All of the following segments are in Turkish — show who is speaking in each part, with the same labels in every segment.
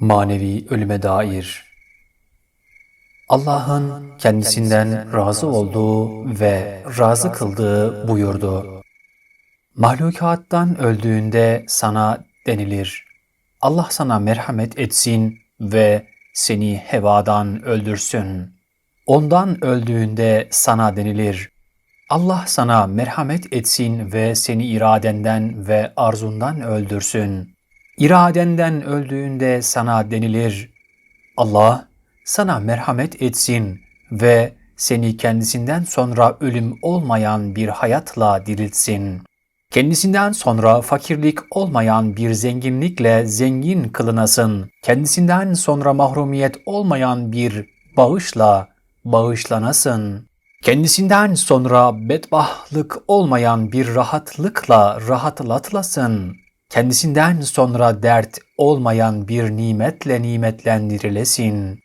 Speaker 1: Manevi ölüme dair Allah'ın kendisinden razı olduğu ve razı kıldığı buyurdu. Mahlukattan öldüğünde sana denilir. Allah sana merhamet etsin ve seni hevadan öldürsün. Ondan öldüğünde sana denilir. Allah sana merhamet etsin ve seni iradenden ve arzundan öldürsün. İradenden öldüğünde sana denilir. Allah sana merhamet etsin ve seni kendisinden sonra ölüm olmayan bir hayatla diriltsin. Kendisinden sonra fakirlik olmayan bir zenginlikle zengin kılınasın. Kendisinden sonra mahrumiyet olmayan bir bağışla bağışlanasın. Kendisinden sonra bedbahtlık olmayan bir rahatlıkla rahatlatılasın. Kendisinden sonra dert olmayan bir nimetle nimetlendirilesin.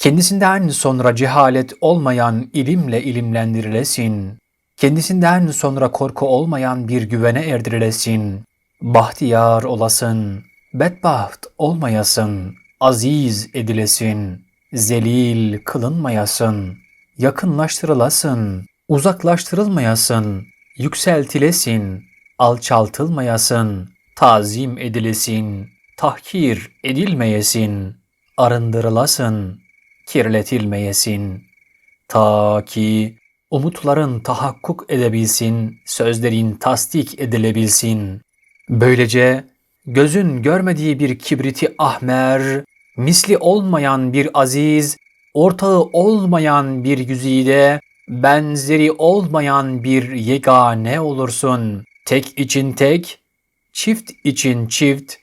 Speaker 1: Kendisinden sonra cehalet olmayan ilimle ilimlendirilesin. Kendisinden sonra korku olmayan bir güvene erdirilesin. Bahtiyar olasın, bedbaht olmayasın, aziz edilesin, zelil kılınmayasın, yakınlaştırılasın, uzaklaştırılmayasın, yükseltilesin, alçaltılmayasın, tazim edilesin, tahkir edilmeyesin, arındırılasın, kirletilmeyesin. Ta ki umutların tahakkuk edebilsin, sözlerin tasdik edilebilsin. Böylece gözün görmediği bir kibriti ahmer, misli olmayan bir aziz, ortağı olmayan bir güzide, benzeri olmayan bir yegane olursun. Tek için tek, çift için çift,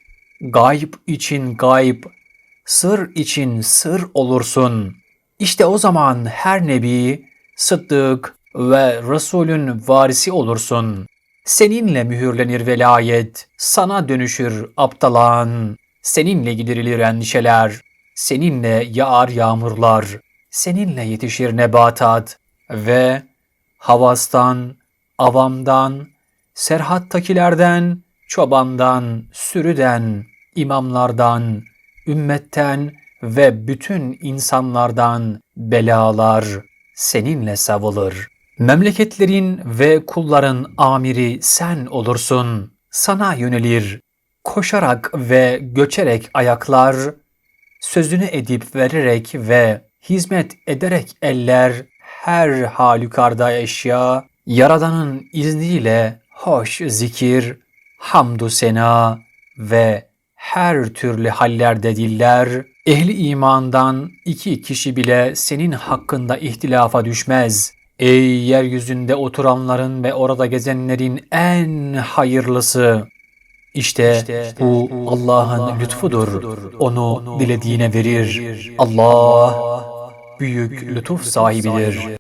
Speaker 1: gayb için gayb, sır için sır olursun. İşte o zaman her nebi, sıddık ve Resulün varisi olursun. Seninle mühürlenir velayet, sana dönüşür aptalan, seninle giderilir endişeler, seninle yağar yağmurlar, seninle yetişir nebatat ve havastan, avamdan, serhattakilerden, çobandan, sürüden, imamlardan, ümmetten ve bütün insanlardan belalar seninle savulur. Memleketlerin ve kulların amiri sen olursun. Sana yönelir. Koşarak ve göçerek ayaklar, sözünü edip vererek ve hizmet ederek eller, her halükarda eşya, Yaradan'ın izniyle hoş zikir, hamdü sena ve her türlü hallerde diller, ehli imandan iki kişi bile senin hakkında ihtilafa düşmez. Ey yeryüzünde oturanların ve orada gezenlerin en hayırlısı! İşte, bu Allah'ın lütfudur. Onu dilediğine verir. Allah büyük lütuf sahibidir.